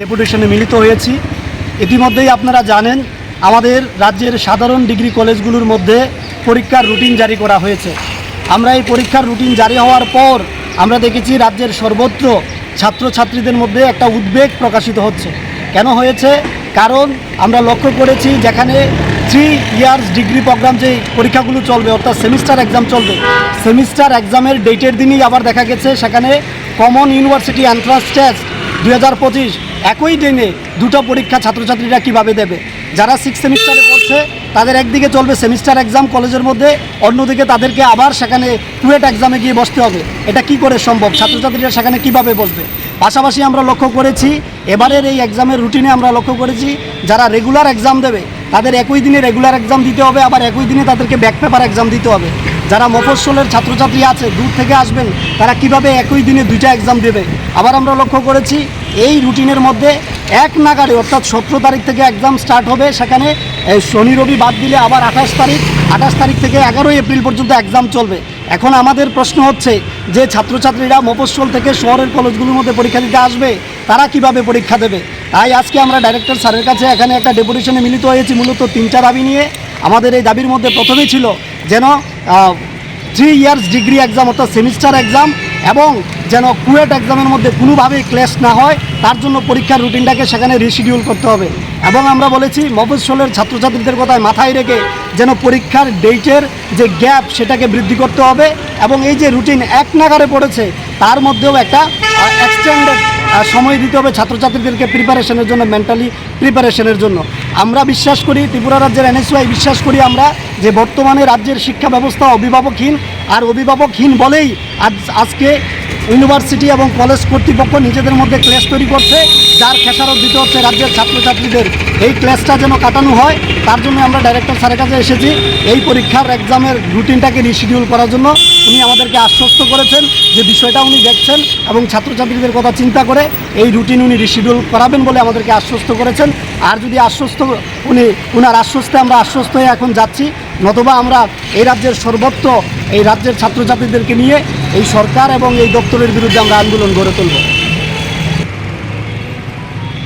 ডেপুটেশনে মিলিত হয়েছি। ইতিমধ্যেই আপনারা জানেন, আমাদের রাজ্যের সাধারণ ডিগ্রি কলেজগুলোর মধ্যে পরীক্ষার রুটিন জারি করা হয়েছে। আমরা এই পরীক্ষার রুটিন জারি হওয়ার পর আমরা দেখেছি রাজ্যের সর্বত্র ছাত্রছাত্রীদের মধ্যে একটা উদ্বেগ প্রকাশিত হচ্ছে। কেন হয়েছে? কারণ আমরা লক্ষ্য করেছি যেখানে থ্রি ইয়ার্স ডিগ্রি প্রোগ্রাম যে পরীক্ষাগুলো চলবে, অর্থাৎ সেমিস্টার এক্সাম চলবে সেমিস্টার এক্সামের ডেটের দিনই আবার দেখা গেছে, সেখানে কমন ইউনিভার্সিটি এন্ট্রান্স টেস্ট দু হাজার পঁচিশ একই দিনে দুটো পরীক্ষা ছাত্রছাত্রীরা কীভাবে দেবে? যারা সিক্স সেমিস্টারে পড়ছে, তাদের একদিকে চলবে সেমিস্টার এক্সাম কলেজের মধ্যে, অন্যদিকে তাদেরকে আবার সেখানে টুয়েট এক্সামে গিয়ে বসতে হবে। এটা কি করে সম্ভব? ছাত্রছাত্রীরা সেখানে কীভাবে বসবে? পাশাপাশি আমরা লক্ষ্য করেছি, এবারের এই এক্সামের রুটিনে আমরা লক্ষ্য করেছি, যারা রেগুলার এক্সাম দেবে, তাদের একই দিনে রেগুলার এক্সাম দিতে হবে, আবার একই দিনে তাদেরকে ব্যাক পেপার এক্সাম দিতে হবে। যারা মফস্বলের ছাত্রছাত্রী আছে, দূর থেকে আসবেন, তারা কীভাবে একই দিনে দুইটা এক্সাম দেবে? আবার আমরা লক্ষ্য করেছি এই রুটিনের মধ্যে এক নাগারে অর্থাৎ সতেরো তারিখ থেকে এক্সাম স্টার্ট হবে, সেখানে শনি, রবি বাদ দিলে আবার আঠাশ তারিখ আঠাশ তারিখ থেকে এগারোই এপ্রিল পর্যন্ত এক্সাম চলবে। এখন আমাদের প্রশ্ন হচ্ছে যে ছাত্রছাত্রীরা মফস্বল থেকে শহরের কলেজগুলোর মধ্যে পরীক্ষা দিতে আসবে, তারা কীভাবে পরীক্ষা দেবে? তাই আজকে আমরা ডাইরেক্টর স্যারের কাছে এখানে একটা ডেপুটেশনে মিলিত হয়েছি, মূলত তিনটা দাবি নিয়ে। আমাদের এই দাবির মধ্যে প্রথমেই ছিল যেন থ্রি ইয়ার্স ডিগ্রি এক্সাম অর্থাৎ সেমিস্টার এক্সাম এবং যেন কুয়েট এক্সামের মধ্যে কোনোভাবেই ক্লেশ না হয়, তার জন্য পরীক্ষার রুটিনটাকে সেখানে রিশিডিউল করতে হবে। এবং আমরা বলেছি, মফস্বলের ছাত্রছাত্রীদের কথায় মাথায় রেখে যেন পরীক্ষার ডেটের যে গ্যাপ, সেটাকে বৃদ্ধি করতে হবে এবং এই যে রুটিন এক নাগারে পড়েছে, তার মধ্যেও একটা এক্সটেন্ডেড সময় দিতে হবে ছাত্রছাত্রীদেরকে প্রিপারেশনের জন্য মেন্টালি প্রিপারেশনের জন্য। আমরা বিশ্বাস করি, ত্রিপুরা রাজ্যের এনএসওয়াই বিশ্বাস করি আমরা যে বর্তমানে রাজ্যের শিক্ষা ব্যবস্থা অভিভাবকহীন, আর অভিভাবকহীন বলেই আজ, আজকে ইউনিভার্সিটি এবং কলেজ কর্তৃপক্ষ নিজেদের মধ্যে ক্লেশ তৈরি করছে, যার খেসারত দিতে হচ্ছে রাজ্যের ছাত্রছাত্রীদের। এই ক্লেশটা যেন কাটানো হয়, তার জন্য আমরা ডাইরেক্টর স্যারের কাছে এসেছি এই পরীক্ষার এক্সামের রুটিনটাকে রিশিডিউল করার জন্য। উনি আমাদেরকে আশ্বস্ত করেছেন যে বিষয়টা উনি দেখছেন এবং ছাত্রছাত্রীদের কথা চিন্তা করে এই রুটিন উনি রিশিডিউল করাবেন বলে আমাদেরকে আশ্বস্ত করেছেন। আর যদি আশ্বস্ত উনি, উনার আশ্বস্তে আমরা আশ্বস্ত হয়ে এখন যাচ্ছি, নতুবা আমরা এই রাজ্যের সর্বত্র এই রাজ্যের ছাত্রছাত্রীদেরকে নিয়ে এই সরকার এবং এই দপ্তরের বিরুদ্ধে আমরা আন্দোলন গড়ে তুলব।